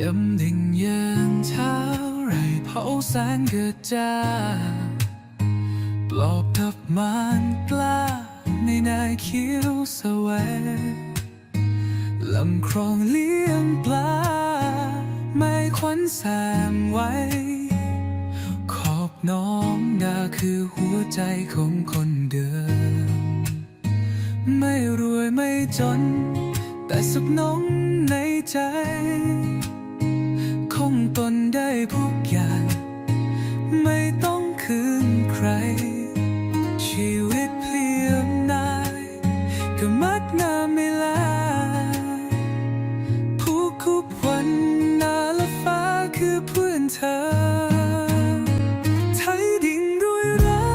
ย้ำดิ่งยืนเท่าไรเผาแสงกระจาปลอบทับมันกล้าในนายคิ้วสวลำครองเลี้ยงปลา ไม่ควันแสงไว้ ขอบน้องดาคือหัวใจของคนเดิม ไม่รวยไม่จน แต่สุขน้องในใจ คุบวันนาและฟ้าคือเพื่อนเธอ ไทยดิ่งด้วยรั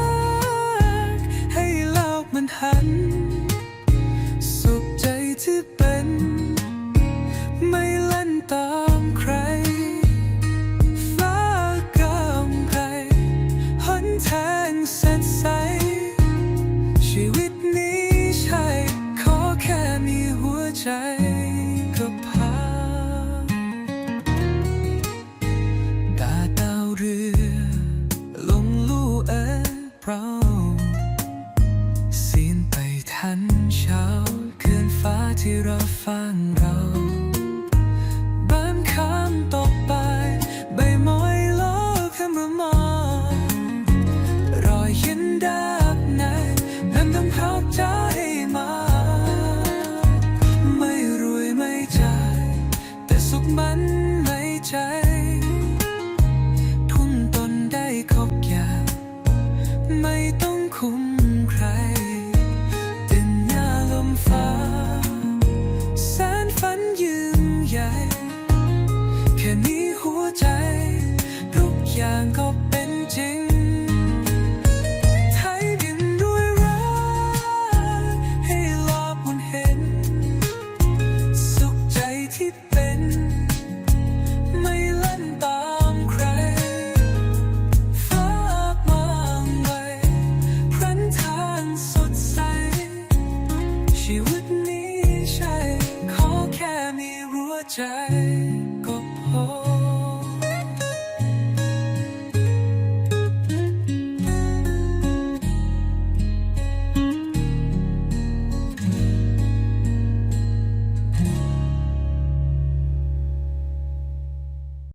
ก ให้โลกมันหัน สุขใจที่เป็น ไม่เล่นตามใคร ฟ้ากำไกรหนทางสดใส ชีวิตนี้ใช่ ขอแค่มีหัวใจ ที่รัฟังเราบ้านคำตกไป ใบไม้โลกคำรมองรอยหินดับในนั้นต้องเข้าใจมา ไม่รวยไม่จ่าย แต่สุขมันไม่ใจ ทุ่มตนได้ครบอย่างไม่ต้อง ที่เป็น ไม่เล่นตามใคร ฟ้ามาใหม่รันทางสดใส ชีวิตนี้ใช่ ขอแค่มีรั้ใจ